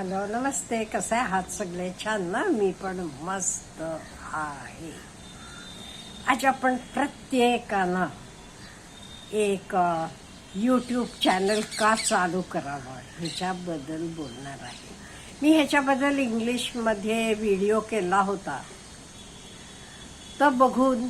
Hello नमस्ते कसं आहे हात सगळे छान ना मी पण मस्त आहे आज आपण प्रत्येकानं एक यूट्यूब चॅनल का चालू करावं ह्याच्याबद्दल बोलणार आहे मी ह्याच्याबद्दल इंग्लिशमध्ये व्हिडिओ केला होता तर बघून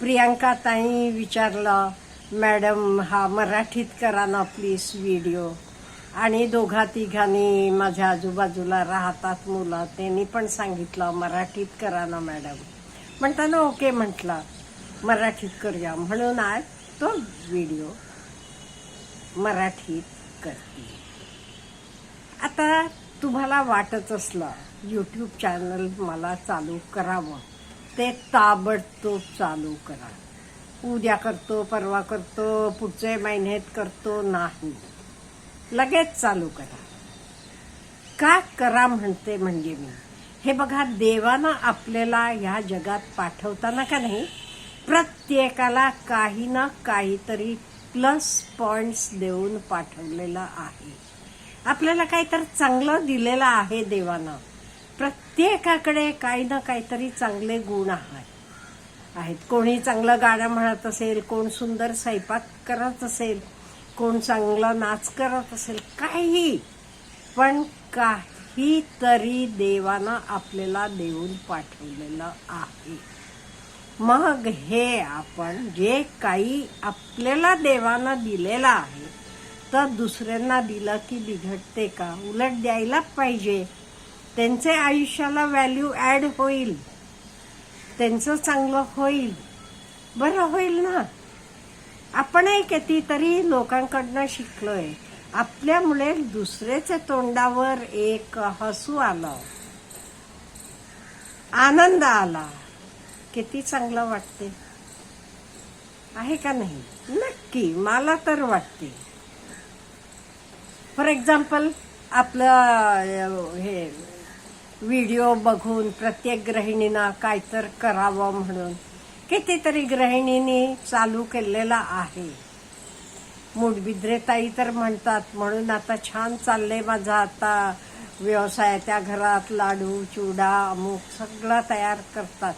प्रियांका ताई विचारलं मॅडम हा मराठीत करा ना प्लीज व्हिडिओ आणि दोघा तिघांनी माझ्या आजूबाजूला राहतात मुलं त्यांनी पण सांगितलं मराठीत करा ना मॅडम. म्हणताना ओके म्हटलं. मराठीत करूया. म्हणून आज तो व्हिडिओ मराठीत करते. आता तुम्हाला वाटत असलं यूट्यूब चॅनल मला चालू करावं. ते ताबडतोब चालू करा. उद्या करतो परवा करतो पुढच्या महिन्यात करतो नाही. लगेच चालू करा. का करा म्हणते म्हणजे मी? हे बघा देवानं आपल्याला ह्या जगात पाठवताना का नाही प्रत्येकाला काही ना काहीतरी प्लस पॉइंट्स देऊन पाठवलेलं आहे. आपल्याला काहीतरी चांगलं दिलेलं आहे देवानं. प्रत्येकाकडे काही ना काहीतरी चांगले गुण आहेत आहेत. कोणी चांगलं गाणं म्हणत असेल कोण सुंदर स्वयंपाक करत असेल कोण चांगला नाच करत असेल काही. पण काहीतरी देवानं आपल्याला देऊन पाठवलेलं आहे. मग हे आपण जे काही आपल्याला देवानं दिलेलं आहे तर दुसऱ्यांना दिलं की बिघडते का? उलट द्यायला पाहिजे. त्यांचे आयुष्याला व्हॅल्यू ॲड होईल. त्यांचं चांगलं होईल. बरं होईल ना? आपणही कितीतरी लोकांकडनं शिकलोय. आपल्यामुळे दुसऱ्याच्या तोंडावर एक हसू आलं. आनंद आला. किती चांगलं वाटते आहे का नाही? नक्की मला तर वाटते फॉर एक्झाम्पल आपलं हे व्हिडिओ बघून प्रत्येक गृहिणीनं काय तर करावं म्हणून. कितीतरी गृहिणींनी चालू केलेला आहे. मुठबिद्रे ताई तर म्हणतात म्हणून आता छान चाललंय माझा. आता व्यवसाय त्या घरात लाडू चिवडा अमुक सगळं तयार करतात.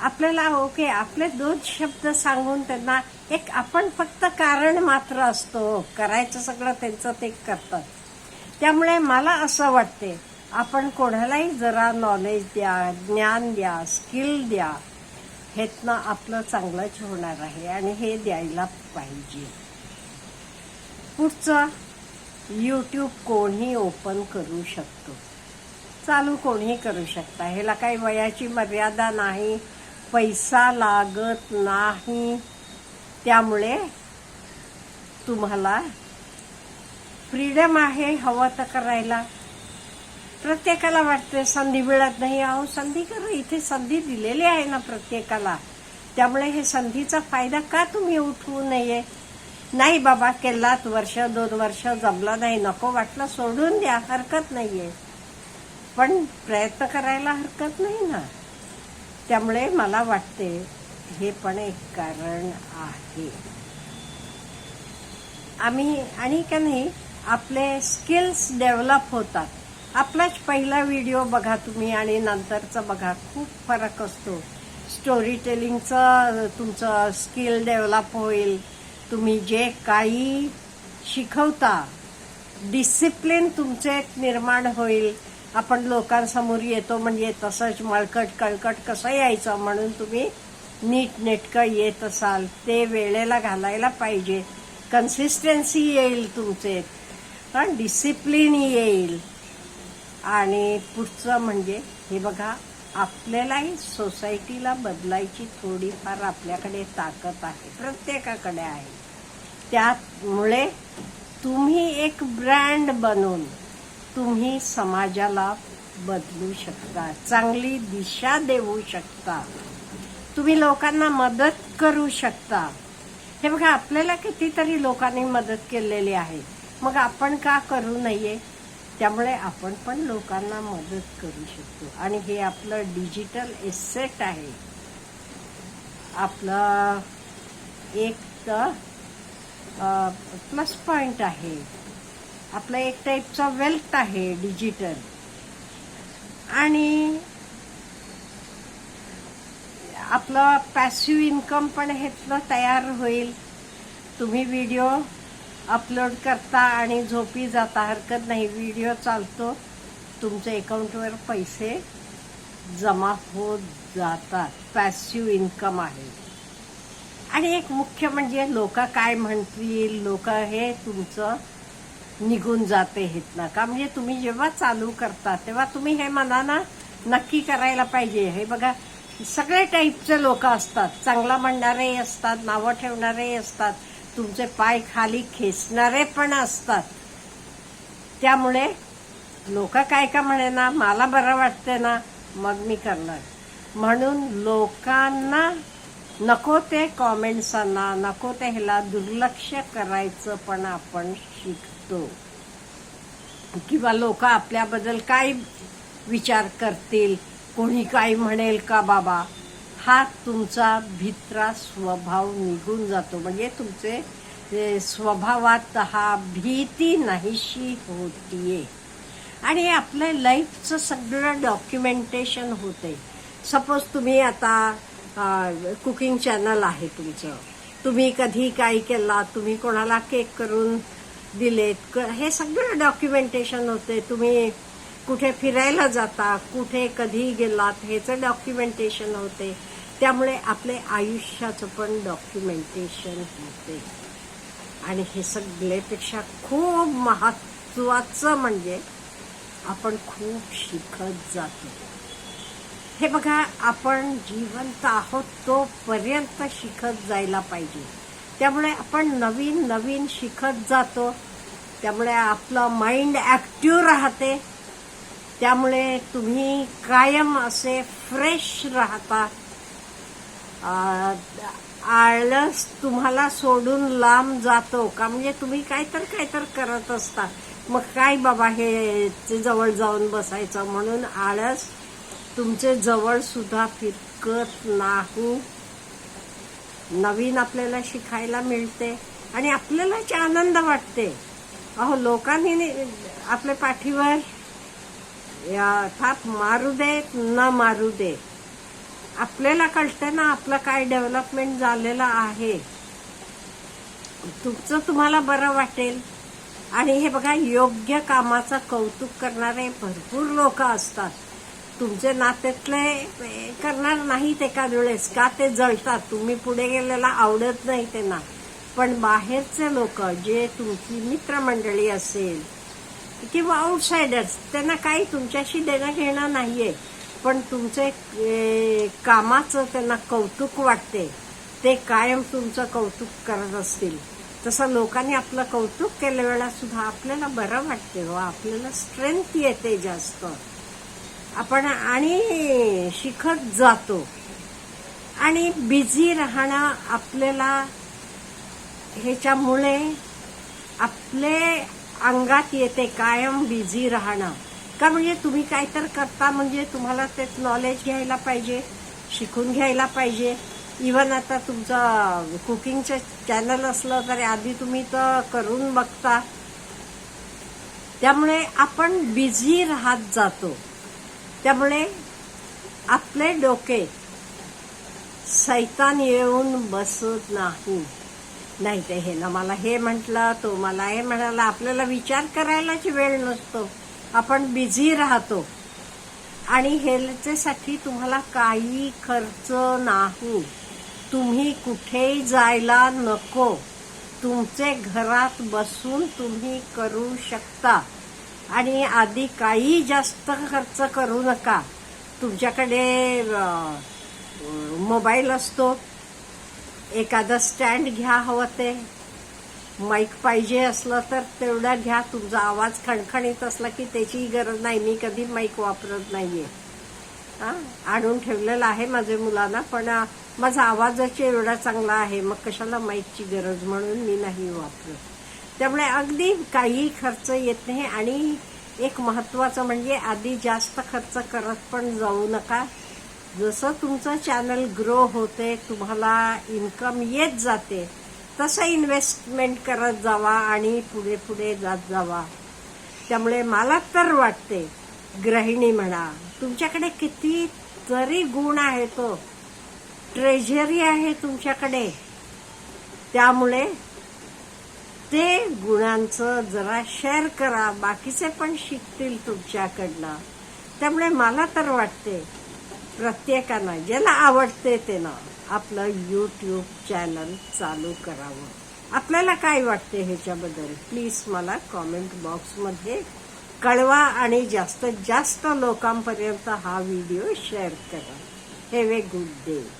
आपल्याला ओके आपले दोन शब्द सांगून त्यांना एक आपण फक्त कारण मात्र असतो. करायचं सगळं त्यांचं ते करतात. त्यामुळे मला असं वाटते आपण कोणालाही जरा नॉलेज द्या ज्ञान द्या स्किल द्या. हेतनं आपलं चांगलंच होणार आहे आणि हे द्यायला पाहिजे. पुढचं यूट्यूब कोणी ओपन करू शकतो. चालू कोणी करू शकता. ह्याला काही वयाची मर्यादा नाही पैसा लागत नाही. त्यामुळे तुम्हाला फ्रीडम आहे हवं तर करायला. प्रत्येकाला वाटते संधी मिळत नाही. अहो संधी करा इथे संधी दिलेली आहे ना प्रत्येकाला. त्यामुळे हे संधीचा फायदा का तुम्ही उठवू नये? नाही बाबा केलात वर्ष दोन वर्ष जमला नाही नको वाटलं सोडून द्या हरकत नाहीये. पण प्रयत्न करायला हरकत नाही ना. त्यामुळे मला वाटते हे पण एक कारण आहे. आम्ही आणि का नाही आपले स्किल्स डेव्हलप होतात. आपलाच पहिला व्हिडिओ बघा तुम्ही आणि नंतरचा बघा. खूप फरक असतो. स्टोरी टेलिंगचं तुमचं स्किल डेव्हलप होईल. तुम्ही जे काही शिकवता डिसिप्लिन तुमचे निर्माण होईल. आपण लोकांसमोर येतो म्हणजे तसंच मळकट कळकट कसं यायचं म्हणून तुम्ही नीट नेटकं येत असाल. ते वेळेला घालायला पाहिजे. कन्सिस्टन्सी येईल तुमचे. पण डिसिप्लिन येईल. आणि पुढचं म्हणजे हे बघा आपल्यालाही सोसायटीला बदलायची थोडीफार आपल्याकडे ताकद आहे प्रत्येकाकडे आहे. त्यामुळे तुम्ही एक ब्रँड बनून तुम्ही समाजाला बदलू शकता चांगली दिशा देऊ शकता. तुम्ही लोकांना मदत करू शकता. हे बघा आपल्याला कितीतरी लोकांनी मदत केलेली आहे. मग आपण का करू नये? त्यामुळे आपण पण लोकांना मदत करू शकतो. आणि हे आपलं डिजिटल एसेट आहे. आपलं एक तर प्लस पॉईंट आहे. आपलं एक टाईपचा वेल्थ आहे डिजिटल आणि आपलं पॅसिव्ह इन्कम पण ह्यातलं तयार होईल. तुम्ही व्हिडिओ अपलोड करता आणि झोपी जाता हरकत नाही. व्हिडिओ चालतो. तुमच्या अकाउंटवर पैसे जमा होत जातात. पॅसिव्ह इन्कम आहे. आणि एक मुख्य म्हणजे लोक काय म्हणतील? लोक हे तुमचं निघून जाते हेतनं. का म्हणजे तुम्ही जेव्हा चालू करता तेव्हा तुम्ही हे मनानं नक्की करायला पाहिजे. हे बघा सगळे टाईपचे लोक असतात. चांगला म्हणणारे असतात नावं ठेवणारेही असतात. तुमचे पाय खाली खेचणारे पण असतात. त्यामुळे लोक काय का म्हणे ना मला बरं वाटते ना मग मी करणार. म्हणून लोकांना नको ते कॉमेंट्सांना नको ते ह्याला दुर्लक्ष करायचं पण आपण शिकतो. किंवा लोक आपल्याबद्दल काय विचार करतील कोणी काय म्हणेल का बाबा? हा तुमचा भित्रा स्वभाव निघून जातो. म्हणजे तुमचे स्वभावात हा भीती नाहीशी होतीये. आणि आपल्या लाईफचं सगळं डॉक्युमेंटेशन होते सपोज तुम्ही आता कुकिंग चॅनल आहे तुमचं. तुम्ही कधी काय केला तुम्ही कोणाला केक करून दिलेत क- हे सगळं डॉक्युमेंटेशन होते तुम्ही कुठे फिरायला जाता कुठे कधी गेलात ह्याचं डॉक्युमेंटेशन होते त्यामुळे आपले आयुष्याचं पण डॉक्युमेंटेशन होते. आणि हे सगळेपेक्षा खूप महत्वाचं म्हणजे आपण खूप शिकत जातो. हे बघा आपण जिवंत आहोत तोपर्यंत शिकत जायला पाहिजे. त्यामुळे आपण नवीन नवीन शिकत जातो. त्यामुळे आपलं माइंड ॲक्टिव्ह राहते. त्यामुळे तुम्ही कायम असे फ्रेश राहता. आळस तुम्हाला सोडून लांब जातो का? म्हणजे तुम्ही काय तर काय तर करत असता. मग काय बाबा हे जवळ जाऊन बसायचं? म्हणून आळस तुमचे जवळ सुद्धा फिरकत नाही. नवीन आपल्याला शिकायला मिळते आणि आपल्यालाच आनंद वाटते. अहो लोकांनी आपल्या पाठीवर थाप मारू दे न मारू दे आपल्याला कळतं ना आपलं काय डेव्हलपमेंट झालेलं आहे. तुमचं तुम्हाला बरं वाटेल. आणि हे बघा योग्य कामाचं कौतुक करणारे भरपूर लोक असतात. तुमचे नात्यातले करणार नाहीत एका वेळेस का ते जळतात? तुम्ही पुढे गेलेला आवडत नाही त्यांना. पण बाहेरचे लोक जे तुमची मित्रमंडळी असेल किंवा आउटसायडर्स त्यांना काही तुमच्याशी देणं घेणं नाहीये. पण तुमचे कामाचं त्यांना कौतुक वाटते. ते कायम तुमचं कौतुक करत असतील. तसं लोकांनी आपलं कौतुक केल्या वेळा सुद्धा आपल्याला बरं वाटते व आपल्याला स्ट्रेंथ येते जास्त. आपण आणि शिकत जातो. आणि बिझी राहणं आपल्याला ह्याच्यामुळे आपले अंगात येते कायम बिझी राहणं. का म्हणजे तुम्ही काय तर करता म्हणजे तुम्हाला तेच नॉलेज घ्यायला पाहिजे शिकून घ्यायला पाहिजे. इवन आता तुमचं कुकिंगचं चॅनल असलं तरी आधी तुम्ही तर करून बघता. त्यामुळे आपण बिझी राहत जातो. त्यामुळे आपले डोके सैतान येऊन बसत नाही. नाही ते हे ना मला हे म्हटलं तो मला हे म्हणाला. आपल्याला विचार करायलाच वेळ नसतो. आपण बिझी राहतो. आणि हेल्थसाठी तुम्हाला काही खर्च नाही. तुम्ही कुठेही जायला नको. तुमचे घरात बसून तुम्ही करू शकता. आणि आधी काही जास्त खर्च करू नका. तुमच्याकडे मोबाईल असतो. एखादं स्टँड घ्या हवं ते. माईक पाहिजे असलं तर तेवढा घ्या तुमचा आवाज खणखणीत असला की त्याचीही गरज नाही. मी कधी माईक वापरत नाहीये. हां आणून ठेवलेलं आहे माझ्या मुलांना पण माझा आवाजाची एवढा चांगला आहे. मग कशाला माईकची गरज म्हणून मी नाही वापरत? त्यामुळे अगदी काही खर्च येत नाही आणि एक महत्वाचं म्हणजे आधी जास्त खर्च करत पण जाऊ नका. जसं तुमचं चॅनल ग्रो होते तुम्हाला इन्कम येत जाते तसं इन्व्हेस्टमेंट करत जावा आणि पुढे पुढे जात जावा. त्यामुळे मला तर वाटते गृहिणी म्हणा तुमच्याकडे किती तरी गुण आहे तो ट्रेझरी आहे तुमच्याकडे. त्यामुळे ते गुणांचं जरा शेअर करा बाकीचे पण शिकतील तुमच्याकडनं. त्यामुळे मला तर वाटते प्रत्येकानं ज्याला आवडते ते ना आपलं यूट्यूब चॅनल चालू करावं. आपल्याला काय वाटते ह्याच्याबद्दल? प्लीज मला कॉमेंट बॉक्समध्ये कळवा आणि जास्तीत जास्त लोकांपर्यंत हा व्हिडिओ शेअर करा. Have a good day